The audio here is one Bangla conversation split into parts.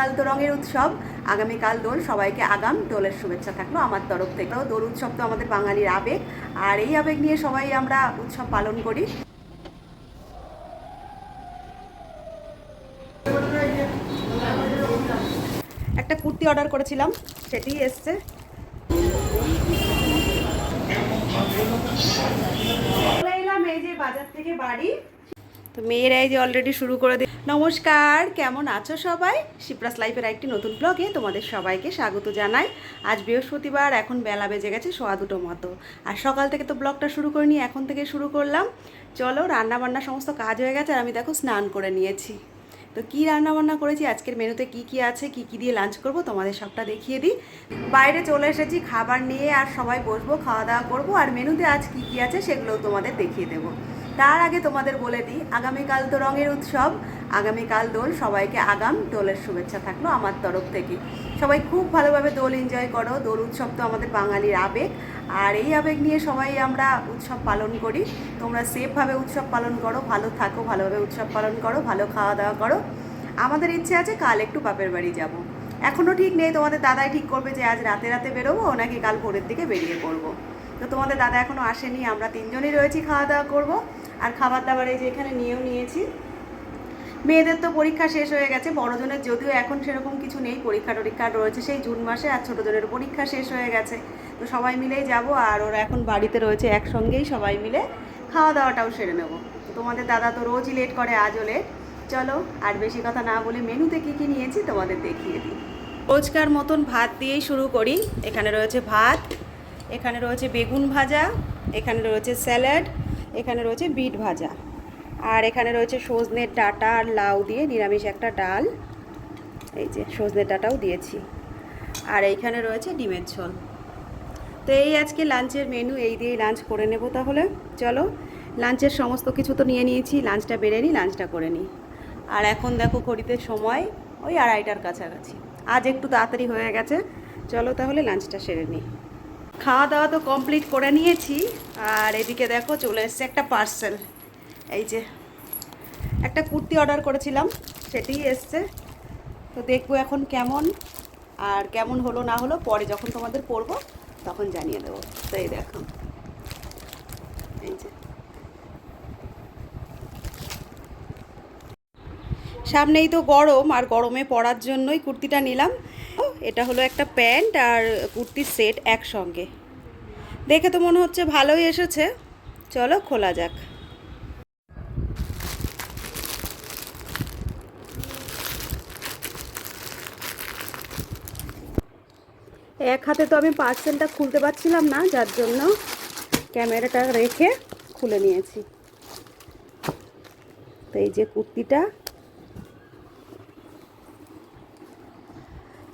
আগামীকাল তো রঙের উৎসব। আগামীকাল দোল। সবাইকে আগাম। দোলের শুভেচ্ছা থাকল আমার তরফ থেকে। দোল উৎসব তো আমাদের বাঙালির আবেগ। আর এই আবেগ নিয়ে সবাই আমরা উৎসব পালন করি। একটা কুর্তি অর্ডার করেছিলাম। সেটি এসছে। এই যে বাজার থেকে বাড়ি। তো মেয়েরা এই যে অলরেডি শুরু করে দি নমস্কার, কেমন আছো সবাই? শিপ্রাস লাইফের একটি নতুন ব্লগে তোমাদের সবাইকে স্বাগত জানাই। আজ বৃহস্পতিবার, এখন বেলা বেজে গেছে সোয়া দুটো মতো। আর সকাল থেকে তো ব্লগটা শুরু করিনি, এখন থেকে শুরু করলাম। চলো রান্না বান্না সমস্ত কাজ হয়ে গেছে আর আমি দেখো স্নান করে নিয়েছি। তো কী রান্নাবান্না করেছি? আজকের মেনুতে কি কি আছে, কি কি দিয়ে লাঞ্চ করব তোমাদের সবটা দেখিয়ে দিই। বাইরে চলে এসেছি, খাবার নিয়ে আর সবাই বসবো, খাওয়া দাওয়া করব। আর মেনুতে আজ কি কি আছে সেগুলোও তোমাদের দেখিয়ে দেবো। তার আগে তোমাদের বলে দিই, আগামীকাল তো রঙের উৎসব, আগামীকাল দোল, সবাইকে আগাম, দোলের শুভেচ্ছা থাকল আমার তরফ থেকে। সবাই খুব ভালোভাবে দোল এনজয় করো, দোল উৎসব তো আমাদের বাঙালির আবেগ, আর এই আবেগ নিয়ে সবাই আমরা উৎসব পালন করি। তোমরা সেফভাবে উৎসব পালন করো, ভালো থাকো, ভালোভাবে উৎসব পালন করো, ভালো খাওয়া দাওয়া করো। আমাদের ইচ্ছে আছে কাল একটু বাপের বাড়ি যাব। এখনও ঠিক নেই তোমাদের দাদাই ঠিক করবে যে আজ রাতে রাতে বেরোবো, নাকি কাল ভোরের দিকে বেরিয়ে পড়ব। তো তোমাদের দাদা এখনও আসেনি, আমরা তিনজনই রয়েছি খাওয়া দাওয়া করব। আর খাবার দাবার এই যে এখানে নিয়েও নিয়েছি। মেয়েদের তো পরীক্ষা শেষ হয়ে গেছে, বড়জনের যদিও এখন সেরকম কিছু নেই, পরীক্ষা টরীক্ষা রয়েছে সেই জুন মাসে, আর ছোটোজনের পরীক্ষা শেষ হয়ে গেছে। তো সবাই মিলেই যাব, আর ওরা এখন বাড়িতে রয়েছে একসঙ্গেই, সবাই মিলে খাওয়া দাওয়াটাও সেরে নেব। তোমাদের দাদা তো রোজই লেট করে, আজও লেট চলো, আর বেশি কথা না বলে মেনুতে কী কী নিয়েছি তোমাদের দেখিয়ে দিই। রোজকার মতন ভাত দিয়েই শুরু করি। এখানে রয়েছে ভাত এখানে রয়েছে বেগুন ভাজা, এখানে রয়েছে স্যালাড, এখানে রয়েছে বিট ভাজা। আর এখানে রয়েছে সজনের ডাঁটা আর লাউ দিয়ে নিরামিষ একটা ডাল। এই যে সজনের ডাঁটাও দিয়েছি। আর এইখানে রয়েছে ডিমের ঝোল। তো এই আজকে লাঞ্চের মেনু এই দিয়েই লাঞ্চ করে নেব তাহলে। চলো, লাঞ্চের সমস্ত কিছু তো নিয়ে নিয়েছি, লাঞ্চটা বেড়ে নিই, লাঞ্চটা করে নিই। আর এখন দেখো ঘড়িতে সময়, ওই আড়াইটার কাছাকাছি। আজ একটু তাড়াতাড়ি হয়ে গেছে। চলো তাহলে লাঞ্চটা সেরে নিই। খাওয়া দাওয়া তো কমপ্লিট করে নিয়েছি। আর এদিকে দেখো চলে এসছে একটা পার্সেল এই যে, একটা কুর্তি অর্ডার করেছিলাম, সেটিই এসছে। তো দেখব এখন কেমন, আর কেমন হলো না হলো, পরে যখন তোমাদের পরবো, তখন জানিয়ে দেবো। তো এই দেখো, এই যে। সামনেই তো গরম, আর গরমে পরার জন্যই কুর্তিটা নিলাম। এটা হলো একটা প্যান্ট আর কুর্তির সেট একসঙ্গে। দেখে তো মনে হচ্ছে ভালোই এসেছে। চলো খোলা যাক। এক হাতে তো আমি পার্সেলটা খুলতে পারছিলাম না, যার জন্য ক্যামেরাটা রেখে খুলে নিয়েছি। তো এই যে কুর্তিটা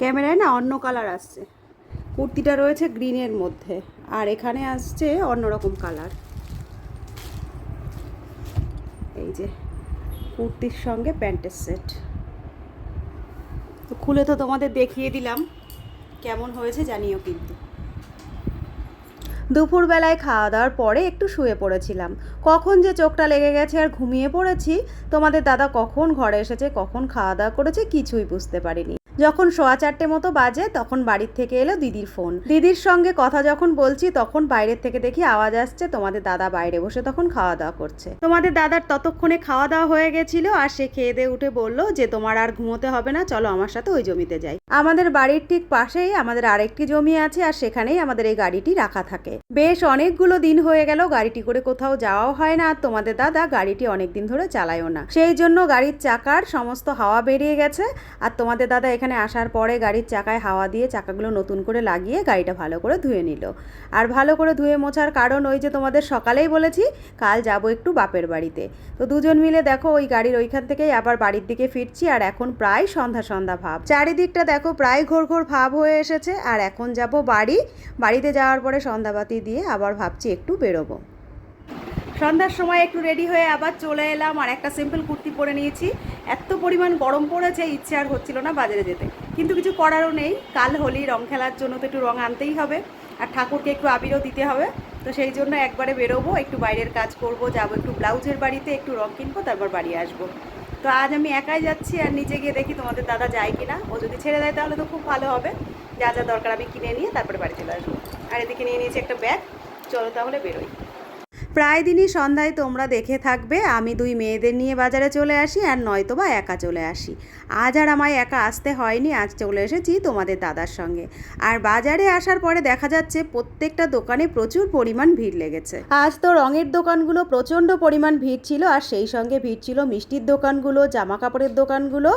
ক্যামেরায় না অন্য কালার আসছে। কুর্তিটা রয়েছে গ্রিনের মধ্যে, আর এখানে আসছে অন্যরকম কালার। এই যে, কুর্তির সঙ্গে প্যান্টের সেট। তো খুলে তো তোমাদের দেখিয়ে দিলাম, কেমন হয়েছে জানিও কিন্তু। দুপুরবেলায় খাওয়া দাওয়ার পরে একটু শুয়ে পড়েছিলাম। কখন যে চোখটা লেগে গেছে আর ঘুমিয়ে পড়েছি, তোমাদের দাদা কখন ঘরে এসেছে, কখন খাওয়া দাওয়া করেছে কিছুই বুঝতে পারিনি। যখন সোয়া চারটে মতো বাজে, তখন বাড়ির থেকে এলো দিদির ফোন। দিদির সঙ্গে কথা যখন বলছি, তখন বাইরের থেকে দেখি আওয়াজ আসছে, তোমাদের দাদা বাইরে বসে তখন খাওয়া দাওয়া করছে। তোমাদের দাদার ততক্ষণে খাওয়া দাওয়া হয়ে গেছিল আর সে খেয়ে দিয়ে উঠে বলল যে, তোমার আর ঘুমোতে হবে না, চলো আমার সাথে ওই জমিতে যাই। আমাদের বাড়ির ঠিক পাশেই আমাদের আরেকটি জমি আছে আর সেখানেই আমাদের এই গাড়িটি রাখা থাকে। বেশ অনেকগুলো দিন হয়ে গেল, গাড়িটি করে কোথাও যাওয়াও হয় না আর তোমাদের দাদা গাড়িটি অনেক দিন ধরে চালায়ও না। সেই জন্য গাড়ির চাকার সমস্ত হাওয়া বেরিয়ে গেছে আর তোমাদের দাদা এখানে আসার পরে গাড়ির চাকায় হাওয়া দিয়ে চাকাগুলো নতুন করে লাগিয়ে গাড়িটা ভালো করে ধুয়ে নিল। আর ভালো করে ধুয়ে মোছার কারণ ওই যে তোমাদের সকালেই বলেছি, কাল যাব একটু বাপের বাড়িতে। তো দুজন মিলে দেখো ওই গাড়ির ওইখান থেকেই আবার বাড়ির দিকে ফিরছি আর এখন প্রায় সন্ধ্যা সন্ধ্যা ভাব। চারিদিকটা দেখো প্রায় ঘোর ঘোর ভাব হয়ে এসেছে আর এখন যাব বাড়ি। বাড়িতে যাওয়ার পরে সন্ধ্যাবাতি দিয়ে আবার ভাবছি একটু বেরোবো। সন্ধ্যার সময় একটু রেডি হয়ে আবার চলে এলাম আর একটা সিম্পল কুর্তি পরে নিয়েছি। এত পরিমাণ গরম পড়েছে, ইচ্ছে আর হচ্ছিল না বাজারে যেতে। কিন্তু কিছু করারও নেই। কাল হোলি, রং খেলার জন্য তো একটু রং আনতেই হবে। আর ঠাকুরকে একটু আবিরও দিতে হবে। তো সেই জন্য একবারে বেরোবো, একটু বাইরের কাজ করব, যাব একটু ব্লাউজের বাড়িতে, একটু রং কিনবো, তারপর বাড়ি আসব। তো আজ আমি একাই যাচ্ছি আর নিচে গিয়ে দেখি তোমাদের দাদা যায় কি না ও যদি ছেড়ে দেয় তাহলে তো খুব ভালো হবে। যা যা দরকার আমি কিনে নিয়ে তারপরে বাড়ি চলে আসব। আর এদিকে নিয়ে নিয়েছি একটা ব্যাগ। চলো তাহলে বেরোই। প্রায় দিনই সন্ধ্যায় তোমরা দেখে থাকবে। আমি দুই মেয়েদের নিয়ে বাজারে চলে আসি আর নয়তো বা একা চলে আসি। আজ আর আমায় একা আসতে হয়নি, আজ চলে এসেছি তোমাদের দাদার সঙ্গে। আর বাজারে আসার পরে দেখা যাচ্ছে প্রত্যেকটা দোকানে প্রচুর পরিমাণ ভিড় লেগেছে। আজ তো রঙের দোকানগুলো প্রচণ্ড পরিমাণ ভিড় ছিল আর সেই সঙ্গে ভিড় ছিল মিষ্টির দোকানগুলো জামা কাপড়ের দোকানগুলো।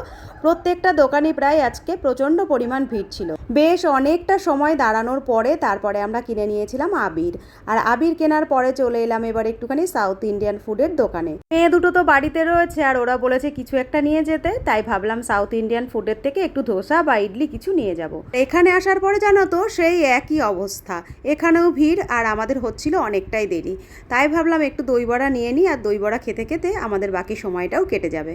প্রত্যেকটা দোকানে প্রায় আজকে প্রচণ্ড পরিমাণ ভিড় ছিল। বেশ অনেকটা সময় দাঁড়ানোর পরে তারপরে আমরা কিনে নিয়েছিলাম আবির। আর আবির কেনার পরে চলে এলাম এবার একটুখানি সাউথ ইন্ডিয়ান ফুডের দোকানে। মেয়ে দুটো তো বাড়িতে রয়েছে আর ওরা বলেছে কিছু একটা নিয়ে যেতে, তাই ভাবলাম সাউথ ইন্ডিয়ান ফুডের থেকে একটু ধোসা বা ইডলি কিছু নিয়ে যাব। এখানে আসার পরে জানো তো, সেই একই অবস্থা। এখানেও ভিড় আর আমাদের হচ্ছিল অনেকটাই দেরি। তাই ভাবলাম একটু দই বড়া নিয়ে নিই আর দই বড়া খেতে খেতে আমাদের বাকি সময়টাও কেটে যাবে।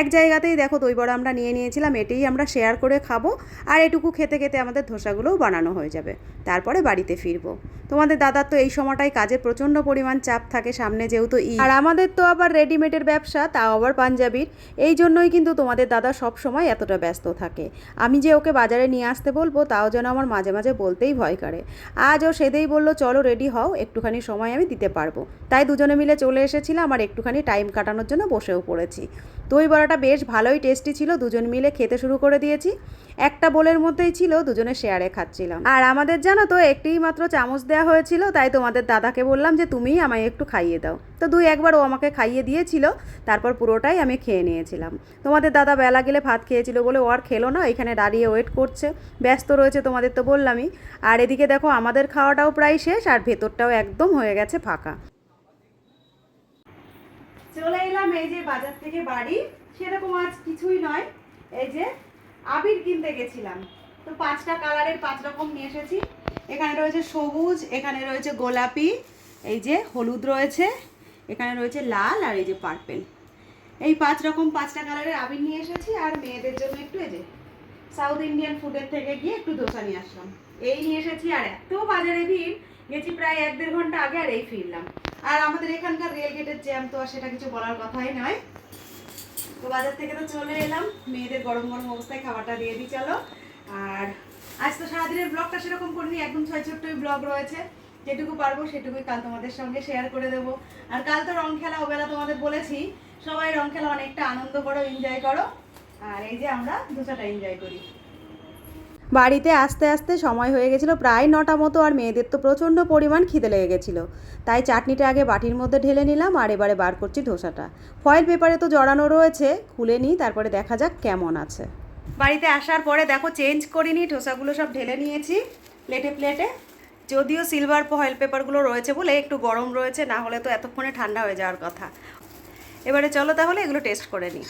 এক জায়গাতেই দেখো দই বড়া আমরা নিয়ে নিয়েছিলাম, এটাই আমরা শেয়ার করে খাব আর এটুকু খেতে খেতে আমাদের ধোসাগুলোও বানানো হয়ে যাবে। তারপরে বাড়িতে ফিরবো। তোমাদের দাদার তো এই সময়টাই কাজের প্রচণ্ড পরিমাণ চাপ থাকে সামনে যেহেতু ই আর আমাদের তো আবার রেডিমেডের ব্যবসা, তাও আবার পাঞ্জাবির। এই জন্যই কিন্তু তোমাদের দাদা সব সময় এতটা ব্যস্ত থাকে। আমি যে ওকে বাজারে নিয়ে আসতে বলব, তাও যেন আমার মাঝে মাঝে বলতেই ভয় করে। আজ ও সেদেই বলল, চলো রেডি হও, একটুখানি সময় আমি দিতে পারব। তাই দুজনে মিলে চলে এসেছিলাম, আর একটুখানি টাইম কাটানোর জন্য বসেও পড়েছি। দই বড়াটা বেশ ভালোই টেস্টি ছিল, দুজন মিলে খেতে শুরু করে দিয়েছি। একটা বোলের মধ্যেই ছিল দুজনে শেয়ারে খাচ্ছিলাম। আর আমাদের জানো তো, একটিই মাত্র চামচ দেওয়া হয়েছিল, তাই তোমাদের দাদাকে বললাম যে, তুমিই আমায় একটু খাইয়ে দাও। তো দুই একবার ও আমাকে খাইয়ে দিয়েছিল, তারপর পুরোটাই আমি খেয়ে নিয়েছিলাম। তোমাদের দাদা বেলা গেলে ভাত খেয়েছিল বলে ও আর খেলো না, এখানে দাঁড়িয়ে ওয়েট করছে। ব্যস্ত রয়েছে তোমাদের তো বললামই। আর এদিকে দেখো, আমাদের খাওয়াটাও প্রায় শেষ, আর ভেতরটাও একদম হয়ে গেছে ফাঁকা। চলে এলাম এই যে বাজার থেকে বাড়ি। সেরকম আজ কিছুই নয়। এই যে আবির কিনতে গেছিলাম। তো পাঁচটা কালারের পাঁচ রকম নিয়ে এসেছি। এখানে রয়েছে সবুজ, এখানে রয়েছে গোলাপি, এই যে হলুদ রয়েছে, এখানে রয়েছে লাল আর এই যে পার্পেল। এই পাঁচ রকম পাঁচটা কালারের আবির নিয়ে এসেছি আর মেয়েদের জন্য একটু এই যে সাউথ ইন্ডিয়ান ফুডের থেকে গিয়ে একটু ধোসা নিয়ে আসলাম। এই নিয়ে এসেছি আর এত বাজারে ভিড়, গেছি প্রায় এক দেড় ঘণ্টা আগে আর এই ফিরলাম। আর আমাদের এখানকার রেল গেটের জ্যাম তো আর সেটা কিছু বলার কথাই নয়। তো বাজার থেকে তো চলে এলাম। মেয়েদের গরম গরম অবস্থায় খাবারটা দিয়ে দিই, চলো। আর আজ তো সারাদিনের ব্লগটা সেরকম করিনি, একদম ছয় ছোট্টই ব্লগ রয়েছে। যেটুকু পারব সেটুকুই কাল তোমাদের সঙ্গে শেয়ার করে দেবো। আর কাল তো রং খেলা ওবেলা তোমাদের বলেছি, সবাই রং খেলা অনেকটা আনন্দ করো এনজয় করো। আর এই যে আমরা ধোসাটা এনজয় করি। বাড়িতে আস্তে আস্তে সময় হয়ে গেছিল, প্রায় নটা মতো আর মেয়েদের তো প্রচণ্ড পরিমাণ খিদে লেগে গেছিল। তাই চাটনিটা আগে বাটির মধ্যে ঢেলে নিলাম আর এবারে বার করছি ধোসাটা। ফয়েল পেপারে তো জড়ানো রয়েছে, খুলে নিই, তারপরে দেখা যাক কেমন আছে। বাড়িতে আসার পরে দেখো চেঞ্জ করিনি, ধোসাগুলো সব ঢেলে নিয়েছি প্লেটে প্লেটে যদিও সিলভার ফয়েল পেপারগুলো রয়েছে বলে একটু গরম রয়েছে, না হলে তো এতক্ষণে ঠান্ডা হয়ে যাওয়ার কথা। এবারে চলো তাহলে এগুলো টেস্ট করে নিই।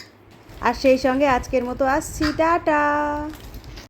আর সেই সঙ্গে আজকের মতো আসছি, টাটা!